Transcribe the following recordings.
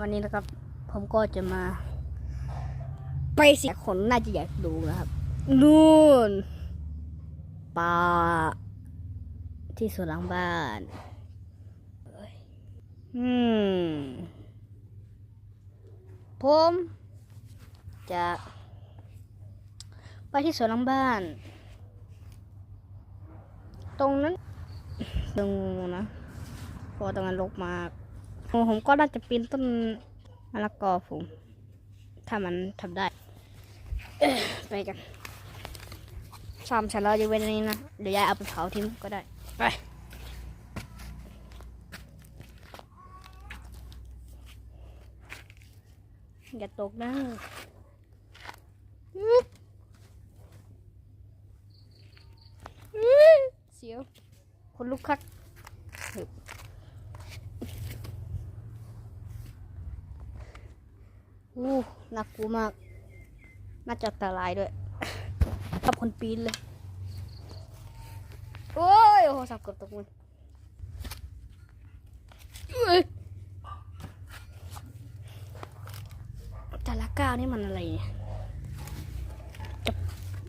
วันนี้นะครับ ผมก็จะมา ไปสิคนน่าจะอยากดูนะครับนู่นป่าที่สวนหลังบ้านเอ้ยอืมผมจะไปที่สวนหลังบ้าน ตรงนั้นตรงนะเพอตรงนั้นรกมาก ผมก็น่าจะปีนต้นมะละกอผม ถ้ามันทำได้ ไปกันซ้ำเสร็จแล้วจะเว้นนนี้นะ เดี๋ยวยายเอาไปเผาทิ้งก็ได้ ไปอย่าตกนะเสียวคนลุกคัก อู้น่ากลัวมาก น่าจะอันตรายด้วยทับคนปีนเลย โอ้ย โอ้โหสับเกือบตกมันเอ้ยแต่ละก้าวนี่มันอะไรเนี่ย จะ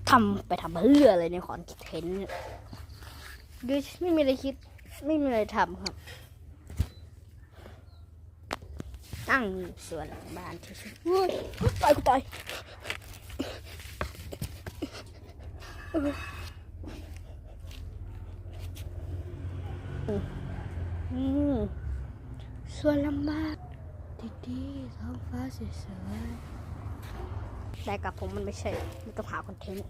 ทำไปทำเพื่ออะไรในขอนคิดเห็นเนี่ยดูไม่มีอะไรคิด ไม่มีอะไรทำครับ ตั้งอยู่สวนหลังบ้านที่สุดเฮ้ยตายกูตายอืมส่วนลำบากดีๆท้องฟ้าสวยๆแต่กับผมมันไม่ใช่มันต้องหาคอนเทนต์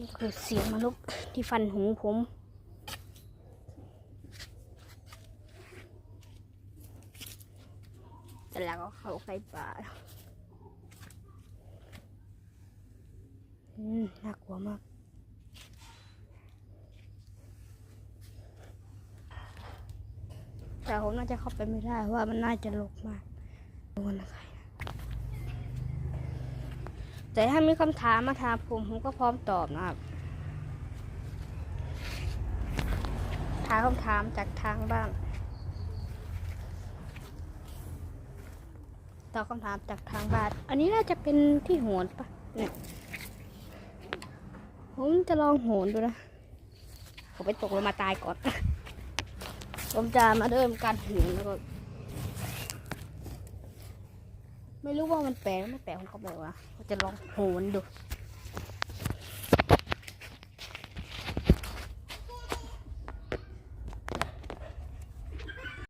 นี่คือเสียงมนุษย์ที่ฟันหูผม แต่แล้วก็เข้าใกล้ป่าอืมน่ากลัวมากแต่ผมน่าจะเข้าไปไม่ได้เพราะว่ามันน่าจะลกมากดูนนะคะแต่ถ้ามีคำถามมาถามผมผมก็พร้อมตอบนะครับถามคำถามจากทางบ้าน ตอบคำถามจากทางบ้าน อันนี้น่าจะเป็นที่โหนปะเนี่ยผมจะลองโหนดูนะ ผมไปตกลงมาตายก่อน ผมจะมาเริ่มการหืนแล้วก็ ไม่รู้ว่ามันแปลกไม่แปลกผมก็บบว่าผมจะลองโหนดู